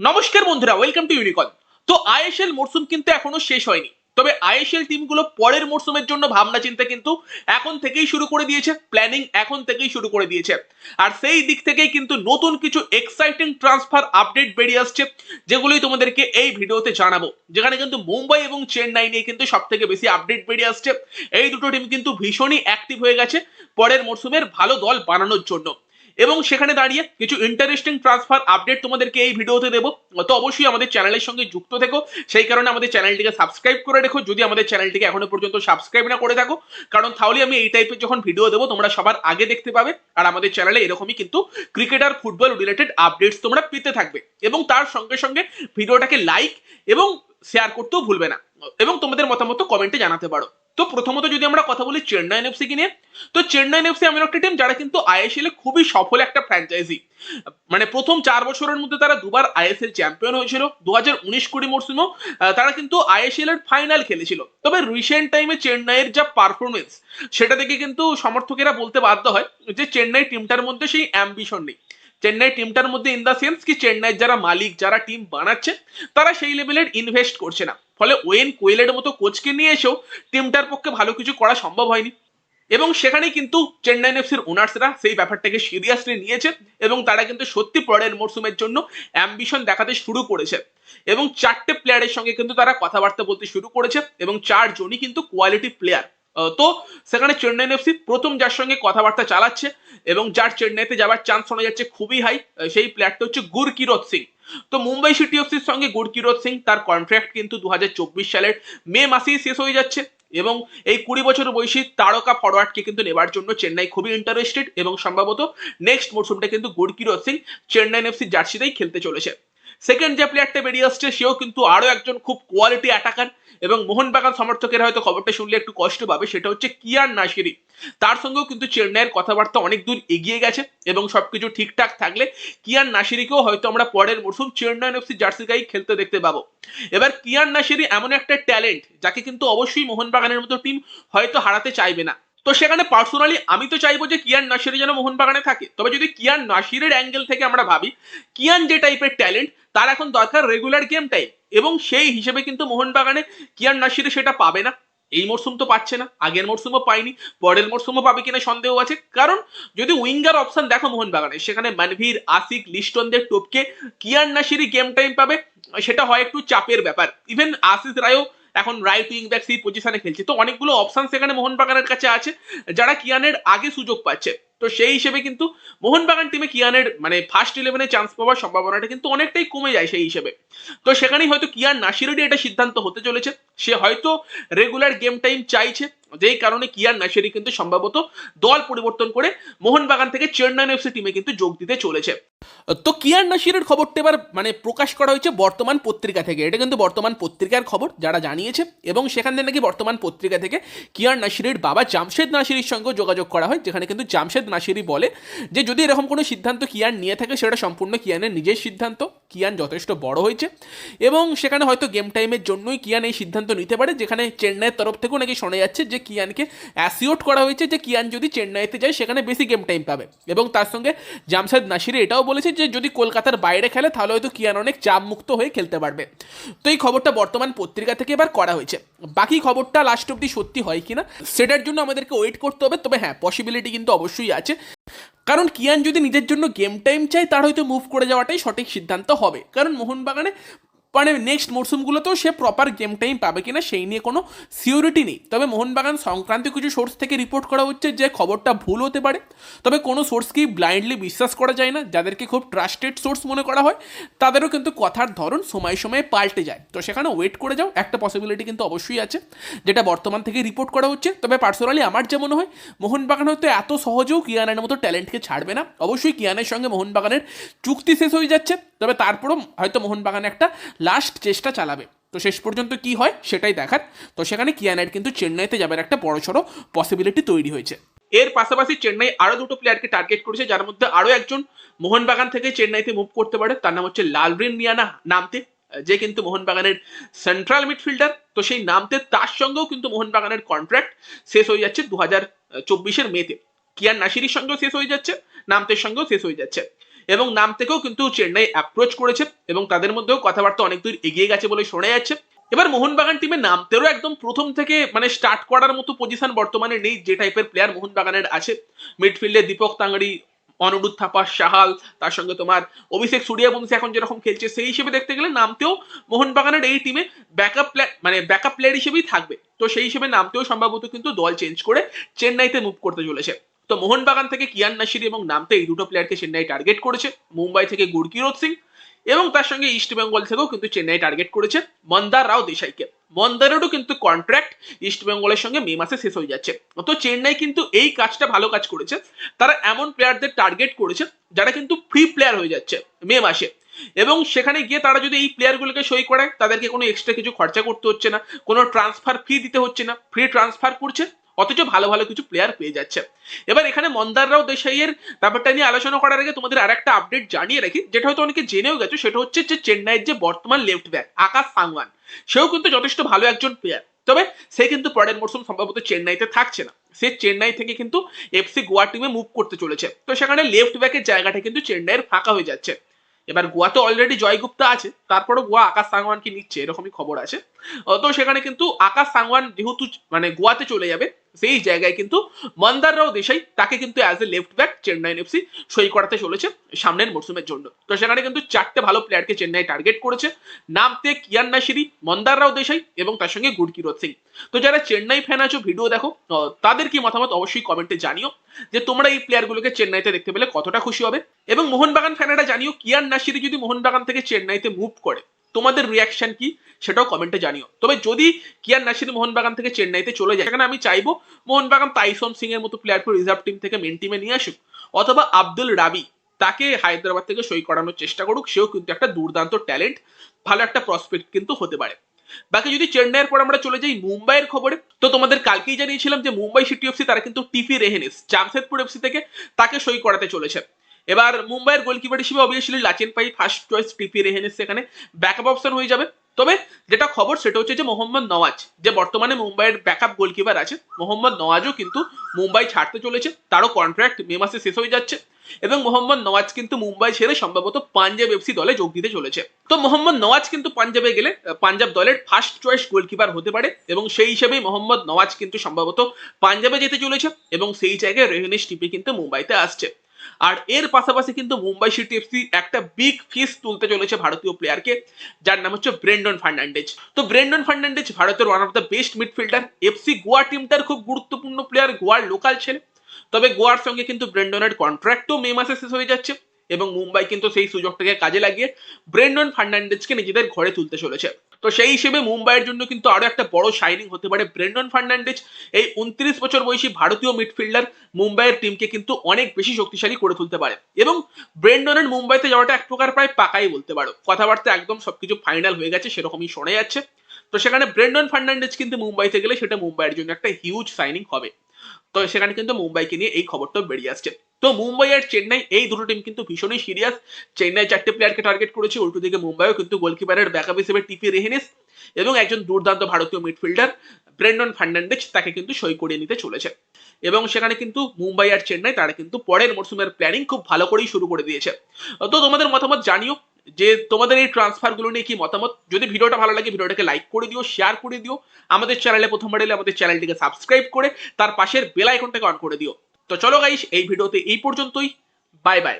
নমস্কার বন্ধুরা welcome to ইউনিকন তো আইএসএল মরসুম কিন্তু এখনও শেষ হয়নি। তবে আইএসএল টিমগুলো পরের মরসুমের জন্য ভাবনা চিন্তা কিন্তু এখন থেকেই শুরু করে দিয়েছে প্ল্যানিং এখন থেকেই শুরু করে দিয়েছে। আর সেই দিক থেকেই কিন্তু নতুন কিছু এক্সাইটিং ট্রান্সফার আপডেট বেরিয়ে আসছে, যেগুলোই তোমাদেরকে এই ভিডিওতে জানাব। যেখানে কিন্তু মুম্বাই এবং চেন্নাই নিয়ে কিন্তু সব থেকে বেশি আপডেট বেরিয়ে আসছে। এই দুটো টিম কিন্তু ভীষণই অ্যাক্টিভ হয়ে গেছে পরের মরশুমের ভালো দল বানানোর জন্য। এবং সেখানে দাঁড়িয়ে কিছু ইন্টারেস্টিং ট্রান্সফার আপডেট তোমাদেরকে এই ভিডিওতে দেবো। তো অবশ্যই আমাদের চ্যানেলের সঙ্গে যুক্ত থেকো। সেই কারণে আমাদের চ্যানেলটিকে সাবস্ক্রাইব করে রেখো। যদি আমাদের চ্যানেলটিকে এখনও পর্যন্ত সাবস্ক্রাইব না করে থাকো, কারণ তাহলে আমি এই টাইপের যখন ভিডিও দেবো, তোমরা সবার আগে দেখতে পাবে। আর আমাদের চ্যানেলে এরকমই কিন্তু ক্রিকেট আর ফুটবল রিলেটেড আপডেটস তোমরা পেতে থাকবে। এবং তার সঙ্গে সঙ্গে ভিডিওটাকে লাইক এবং শেয়ার করতেও ভুলবে না। এবং তোমাদের মতামত কমেন্টে জানাতে পারো। তো প্রথমত যদি আমরা কথা বলি চেন্নাই এফসি নিয়ে তো চেন্নাই এফসি এমন একটা টিম যারা কিন্তু আইএসএল এ খুবই সফল একটা ফ্র্যাঞ্চাইজি মানে প্রথম চার বছরের মধ্যে তারা দুবার আইএসএল চ্যাম্পিয়ন হয়েছিল দু হাজার উনিশ কুড়ি মরশুমেও আহ, তারা কিন্তু আইএসএল এর ফাইনাল খেলেছিল। তবে রিসেন্ট টাইমে চেন্নাইয়ের যা পারফরমেন্স সেটা দেখে কিন্তু সমর্থকেরা বলতে বাধ্য হয় যে চেন্নাই টিমটার মধ্যে সেই অ্যাম্বিশন নেই। চেন্নাই টিমটার মধ্যে ইন দ্য সেন্স কি চেন্নাইয়ের যারা মালিক, যারা টিম বানাচ্ছে, তারা সেই লেভেলের ইনভেস্ট করছে না। ফলে ওয়েন কোয়েলের মতো কোচকে নিয়ে এসেও টিমটার পক্ষে ভালো কিছু করা সম্ভব হয়নি। এবং সেখানেই কিন্তু চেন্নাই এফসির ওনার্সরা সেই ব্যাপারটাকে সিরিয়াসলি নিয়েছে এবং তারা কিন্তু সত্যি পরের মরশুমের জন্য অ্যাম্বিশন দেখাতে শুরু করেছে। এবং চারটে প্লেয়ারের সঙ্গে কিন্তু তারা কথাবার্তা বলতে শুরু করেছে এবং চারজনই কিন্তু কোয়ালিটি প্লেয়ার তো সেখানে চেন্নাই এফসি প্রথম যার সঙ্গে কথাবার্তা চালাচ্ছে এবং যার চেন্নাইতে যাওয়ার চান্স শোনা যাচ্ছে খুবই হাই সেই প্লেয়ারটা হচ্ছে গুরকিরত সিং। তো মুম্বাই সিটি এফসির সঙ্গে গুরকিরত সিং, তার কন্ট্রাক্ট কিন্তু দু হাজার চব্বিশ সালের মে মাসেই শেষ হয়ে যাচ্ছে এবং এই কুড়ি বছর বয়সী তারকা ফরওয়ার্ডকে কিন্তু নেবার জন্য চেন্নাই খুবই ইন্টারেস্টেড এবং সম্ভবত নেক্সট মরশুমটা কিন্তু গুরকিরত সিং চেন্নাই এফসি জার্সিতেই খেলতে চলেছে। সেকেন্ড যে প্লেয়ারটা বেরিয়ে আসছে, সেও কিন্তু আরও একজন খুব কোয়ালিটি অ্যাটাকার এবং মোহনবাগান সমর্থকের হয়তো খবরটা শুনলে একটু কষ্ট পাবে, সেটা হচ্ছে কিয়ান নাসিরি তার সঙ্গেও কিন্তু চেন্নাইয়ের কথাবার্তা অনেক দূর এগিয়ে গেছে এবং সবকিছু ঠিকঠাক থাকলে কিয়ান নাসিরিকেও হয়তো আমরা পরের মরশুম চেন্নাই এফসি জার্সি গায়ে খেলতে দেখতে পাবো। এবার কিয়ান নাসিরি এমন একটা ট্যালেন্ট যাকে কিন্তু অবশ্যই মোহনবাগানের মতো টিম হয়তো হারাতে চাইবে না। তো সেখানে পার্সোনালি আমি তো চাইব যে কিয়ান নাসিরি যেন মোহনবাগানে থাকে। তবে যদি কিয়ান নাসিরের অ্যাঙ্গেল থেকে আমরা ভাবি, কিয়ান যে টাইপের ট্যালেন্ট তার এখন দরকার রেগুলার গেম টাইম এবং সেই হিসেবে কিন্তু মোহনবাগানে কিয়ান নাসিরে সেটা পাবে না। এই মরশুম তো পাচ্ছে না, আগের মরশুমও পায়নি, পরের মরশুমও পাবে কিনা সন্দেহ আছে। কারণ যদি উইঙ্গার অপশন দেখো মোহনবাগানে, সেখানে মানভীর আসিক লিস্টনদের টপকে কিয়ান নাসিরি গেম টাইম পাবে, সেটা হয় একটু চাপের ব্যাপার। ইভেন আশিস রায়ও এখন রাইট উইং ব্যাক সেই পজিশনে খেলছে। তো অনেকগুলো অপশন সেখানে মোহনবাগানের কাছে আছে, যারা কিয়ানের আগে সুযোগ পাচ্ছে। তো সেই হিসেবে কিন্তু মোহনবাগান টিমে কিয়ানের মানে ফার্স্ট ইলেভেনে চান্স পাওয়ার সম্ভাবনাটা কিন্তু অনেকটাই কমে যায় সেই হিসেবে। তো সেখানেই হয়তো কিয়ান নাসিরেরই এটা সিদ্ধান্ত হতে চলেছে। সে হয়তো রেগুলার গেম টাইম চাইছে। যেই কারণে কিয়ান নাসিরি কিন্তু সম্ভবত দল পরিবর্তন করে মোহনবাগান থেকে চেন্নাই এফসি টিমে কিন্তু যোগ দিতে চলেছে। তো কিয়ান নাসিরের খবরটা এবার মানে প্রকাশ করা হয়েছে বর্তমান পত্রিকা থেকে। এটা কিন্তু বর্তমান পত্রিকার খবর, যারা জানিয়েছে, এবং সেখান থেকে নাকি বর্তমান পত্রিকা থেকে কিয়ার নাসিরের বাবা জামশেদ নাসিরির সঙ্গে যোগাযোগ করা হয়, যেখানে কিন্তু জামশেদ নাসিরি বলে যে, যদি এরকম কোনো সিদ্ধান্ত কিয়ান নিয়ে থাকে, সেটা সম্পূর্ণ কিয়ানের নিজের সিদ্ধান্ত। কিয়ান যথেষ্ট বড় হয়েছে, এবং সেখানে হয়তো গেম টাইমের জন্যই কিয়ান এই সিদ্ধান্ত নিতে পারে, যেখানে চেন্নাইয়ের তরফ থেকেও নাকি শোনা যাচ্ছে যে কিয়ানকে অ্যাসিওর করা হয়েছে যে কিয়ান যদি চেন্নাইতে যায়, সেখানে বেশি গেম টাইম পাবে। এবং তার সঙ্গে জামশেদ নাসিরি এটাও বলেছে যে, যদি কলকাতার বাইরে খেলে, তাহলে হয়তো কিয়ান অনেক চাপ মুক্ত হয়ে খেলতে পারবে। তো এই খবরটা বর্তমান পত্রিকা থেকে এবার করা হয়েছে। বাকি খবরটা লাস্ট অব্দি সত্যি হয় কিনা, সেটার জন্য আমাদেরকে ওয়েট করতে হবে। তবে হ্যাঁ পসিবিলিটি কিন্তু অবশ্যই আছে। কারণ কিয়ান যদি নিজের জন্য গেম টাইম চায়, তার হয়তো মুভ করে যাওয়াটাই সঠিক সিদ্ধান্ত হবে। কারণ মোহনবাগানে মানে নেক্সট মরশুমগুলোতেও সে প্রপার গেম টাইম পাবে কিনা সেই নিয়ে কোনো সিওরিটি নেই। তবে মোহনবাগান সংক্রান্ত কিছু সোর্স থেকে রিপোর্ট করা হচ্ছে যে খবরটা ভুল হতে পারে। তবে কোনো সোর্সকেই ব্লাইন্ডলি বিশ্বাস করা যায় না? যাদেরকে খুব ট্রাস্টেড সোর্স মনে করা হয়, তাদেরও কিন্তু কথার ধরন সময় সময়ে পাল্টে যায়। তো সেখানে ওয়েট করে যাও, একটা পসিবিলিটি কিন্তু অবশ্যই আছে, যেটা বর্তমান থেকে রিপোর্ট করা হচ্ছে। তবে পার্সোনালি আমার যে মনে হয়, মোহনবাগান হয়তো এত সহজেও কিয়ানের মতো ট্যালেন্টকে ছাড়বে না। অবশ্যই কিয়ানের সঙ্গে মোহনবাগানের চুক্তি শেষ হয়ে যাচ্ছে। তবে তারপরও হয়তো মোহনবাগান একটা লাস্ট চেষ্টা চালাবে। তো শেষ পর্যন্ত কি হয় সেটাই দেখার। তো সেখানে কিয়ানের কিন্তু চেন্নাইতে যাবার একটা বড়সড় পসিবিলিটি তৈরি হয়েছে। এর পাশাপাশি চেন্নাই আরও দুটো প্লেয়ারকে টার্গেট করেছে, যার মধ্যে আরও একজন মোহনবাগান থেকে চেন্নাইতে মুভ করতে পারে। তার নাম হচ্ছে লালরিন মিয়ানা নামতে, যে কিন্তু মোহনবাগানের সেন্ট্রাল মিডফিল্ডার তো সেই নামতে তার সঙ্গেও কিন্তু মোহনবাগানের কন্ট্রাক্ট শেষ হয়ে যাচ্ছে দু হাজার চব্বিশের মেতে। কিয়ান নাসিরির সঙ্গেও শেষ হয়ে যাচ্ছে, নামতের সঙ্গেও শেষ হয়ে যাচ্ছে। এবং নাম থেকেও কিন্তু চেন্নাই অ্যাপ্রোচ করেছে এবং তাদের মধ্যেও কথাবার্তা অনেক দূর এগিয়ে গেছে বলে শোনা যাচ্ছে। এবার মোহনবাগান টিমে নামতেও একদম প্রথম থেকে মানে স্টার্ট করার মতো পজিশন বর্তমানে নেই যে টাইপের প্লেয়ার মোহনবাগানের আছে। মিডফিল্ডে দীপক তাঙ্গড়ি অনুরুদ্ধ থাপা সাহাল তার সঙ্গে তোমার অভিষেক সূর্যবংশী এখন যেরকম খেলছে, সেই হিসেবে দেখতে গেলে নামতেও মোহনবাগানের এই টিমে ব্যাকআপ প্লেয়ার মানে ব্যাকআপ প্লেয়ার হিসেবেই থাকবে। তো সেই হিসেবে নামতেও সম্ভবত কিন্তু দল চেঞ্জ করে চেন্নাইতে মুভ করতে চলেছে। তো মোহনবাগান থেকে কিয়ান নাসির এবং নামতে এই দুটো প্লেয়ারকে চেন্নাই টার্গেট করেছে। মুম্বাই থেকে গুরকিরোদ সিং এবং তার সঙ্গে ইস্ট বেঙ্গল থেকেও কিন্তু চেন্নাই টার্গেট করেছে মন্দার রাও দেশাইকে। মন্দারেরও কিন্তু কন্ট্রাক্ট ইস্ট বেঙ্গলের সঙ্গে মে মাসে শেষ হয়ে যাচ্ছে। তো চেন্নাই কিন্তু এই কাজটা ভালো কাজ করেছে। তারা এমন প্লেয়ারদের টার্গেট করেছে যারা কিন্তু ফ্রি প্লেয়ার হয়ে যাচ্ছে মে মাসে। এবং সেখানে গিয়ে তারা যদি এই প্লেয়ারগুলোকে সই করায়, তাদেরকে কোনো এক্সট্রা কিছু খরচা করতে হচ্ছে না, কোনো ট্রান্সফার ফি দিতে হচ্ছে না ফ্রি ট্রান্সফার করছে। অথচ ভালো ভালো কিছু প্লেয়ার পেয়ে যাচ্ছে। এবার এখানে মন্দাররাও দেশাইয়ের ব্যাপারটা নিয়ে আলোচনা করার আগে তোমাদের আর একটা আপডেট জানিয়ে রাখি, যেটা হয়তো অনেকে জেনেও গেছো, সেটা হচ্ছে যে চেন্নাইয়ের যে বর্তমান লেফট ব্যাক আকাশ সাংওয়ান, সেও কিন্তু যথেষ্ট ভালো একজন প্লেয়ার তবে সে কিন্তু পরের মরশুম সম্ভবত চেন্নাইতে থাকছে না। সে চেন্নাই থেকে কিন্তু এফসি গোয়া টিমে মুভ করতে চলেছে। তো সেখানে লেফট ব্যাকের জায়গাটা কিন্তু চেন্নাইয়ের ফাঁকা হয়ে যাচ্ছে। এবার গোয়া তো অলরেডি জয়গুপ্তা আছে, তারপরও গোয়া আকাশ সাংওয়ানকে নিচ্ছে, এরকমই খবর আছে। তো সেখানে কিন্তু আকাশ সাংওয়ান যেহেতু মানে গোয়াতে চলে যাবে সেই জায়গায় কিন্তু মন্দাররাও দেশাই তাকে কিন্তু as a left back Chennai FC সই করাতে চলেছে সামনের মরশুমের জন্য। তো সেখানে কিন্তু চারটে ভালো প্লেয়ারকে চেন্নাই টার্গেট করেছে। নামতে কিয়ান নাসিরি মন্দাররাও দেশাই এবং তার সঙ্গে গুরকিরোদ সিং। তো যারা চেন্নাই ফ্যান আছো, ভিডিও দেখো তাদের কি মতামত অবশ্যই কমেন্টে জানিও। যে তোমরা এই প্লেয়ারগুলোকে চেন্নাইতে দেখতে পেলে কতটা খুশি হবে। এবং মোহনবাগান ফ্যানেরা জানিও, কিয়ান নাসিরি যদি মোহনবাগান থেকে চেন্নাইতে মুভ করে তোমাদের রিয়াকশন কি সেটাও কমেন্টে জানিও। তবে যদি কিয়ান নাসির মোহনবাগান থেকে চেন্নাইতে চলে যায়, সেখানে আমি চাইব মোহনবাগান তাইসন সিং এর মতো প্লেয়ারকে রিজার্ভ টিম থেকে মেন টিমে নিয়ে আসুক, অথবা আব্দুল রাবি তাকে হায়দ্রাবাদ থেকে সই করানোর চেষ্টা করুক, সেও কিন্তু একটা দুর্দান্ত ট্যালেন্ট ভালো একটা প্রসপেক্ট কিন্তু হতে পারে। বাকি যদি চেন্নাইয়ের পর আমরা চলে যাই মুম্বাইয়ের খবরে, তো তোমাদের কালকেই জানিয়েছিলাম যে মুম্বাই সিটি এফসি তারা কিন্তু টিপি রেহেনিস, জামশেদপুর এফসি থেকে তাকে সই করাতে চলেছে। এবার মুম্বাইয়ের গোলকিপার হিসেবে obviously Lachenpa first choice TP Rehenesh সেখানে ব্যাকআপ অপশন হয়ে যাবে। তবে যেটা খবর সেটা হচ্ছে যে মোহাম্মদ নওয়াজ, যে বর্তমানে মুম্বাইয়ের ব্যাকআপ গোলকিপার আছে, মোহাম্মদ নওয়াজও কিন্তু মুম্বাই ছাড়তে চলেছে। তারও কন্ট্রাক্ট মে মাসে শেষ হয়ে যাচ্ছে এবং মোহাম্মদ নওয়াজ কিন্তু মুম্বাই ছেড়ে সম্ভবত পাঞ্জাব এফসি দলে যোগ দিতে চলেছে। তো মোহাম্মদ নওয়াজ কিন্তু পাঞ্জাবে গেলে, পাঞ্জাব দলের ফার্স্ট চয়েস গোলকিপার হতে পারে এবং সেই হিসেবেই মোহাম্মদ নওয়াজ কিন্তু সম্ভবত পাঞ্জাবে যেতে চলেছে এবং সেই জায়গায় রেহেনিস টিপি কিন্তু মুম্বাইতে আসছে। আর এর পাশাপাশি কিন্তু মুম্বাই সিটি এফসি একটা বিগ ফিস তুলতে চলেছে ভারতীয় প্লেয়ারকে যার নাম হচ্ছে ব্রেন্ডন ফার্নান্ডেজ তো ব্রেন্ডন ফার্নান্ডেজ ভারতের one of the best midfielder FC Goa টিমটার খুব গুরুত্বপূর্ণ প্লেয়ার গোয়ার লোকাল ছেলে। তবে গোয়ার সঙ্গে কিন্তু ব্রেন্ডনের কন্ট্রাক্টও মে মাসে শেষ হয়ে যাচ্ছে এবং মুম্বাই কিন্তু সেই সুযোগটাকে কাজে লাগিয়ে ব্রেন্ডন ফার্নান্ডেজকে নিজেদের ঘরে তুলতে চলেছে। তো সেই হিসেবে মুম্বাইয়ের জন্য কিন্তু আরও একটা বড় শাইনিং হতে পারে। ব্রেন্ডন ফার্নান্ডেজ, এই উনত্রিশ বছর বয়সী ভারতীয় মিডফিল্ডার মুম্বাইয়ের টিমকে কিন্তু অনেক বেশি শক্তিশালী করে তুলতে পারে। এবং ব্রেন্ডনের মুম্বাইতে যাওয়াটা এক প্রকার প্রায় পাকাই বলতে পারো। কথাবার্তা একদম সবকিছু ফাইনাল হয়ে গেছে, সেরকমই শোনা যাচ্ছে। তো সেখানে ব্রেন্ডন ফার্নান্ডেজ কিন্তু মুম্বাইতে গেলে সেটা মুম্বাইয়ের জন্য একটা হিউজ সাইনিং হবে। তো সেখানে কিন্তু মুম্বাইকে নিয়ে এই খবরটাও বেরিয়ে আসছে। তো মুম্বাই আর চেন্নাই, এই দুটো টিম কিন্তু ভীষণই সিরিয়াস চেন্নাই চারটে প্লেয়ারকে টার্গেট করেছে উল্টো দিকে মুম্বাইও কিন্তু গোলকিপারের ব্যাকআপ হিসেবে টিপি রেহেনিস এবং একজন দুর্দান্ত ভারতীয় মিডফিল্ডার ব্রেন্ডন ফার্নান্ডেজ তাকে কিন্তু সই করিয়ে নিতে চলেছে। এবং সেখানে কিন্তু মুম্বাই আর চেন্নাই, তারা কিন্তু পরের মরশুমের প্ল্যানিং খুব ভালো করেই শুরু করে দিয়েছে। তো তোমাদের মতামত জানিও। যে তোমাদের এই ট্রান্সফারগুলো নিয়ে কি মতামত? যদি ভিডিওটা ভালো লাগে, ভিডিওটাকে লাইক করে দিও শেয়ার করে দিও, আমাদের চ্যানেলে প্রথমবার এলে আমাদের চ্যানেলটিকে সাবস্ক্রাইব করে, তার পাশের বেল আইকনটাকে অন করে দিও। তো চলো গাইস এই ভিডিওতে এই পর্যন্তই। Bye bye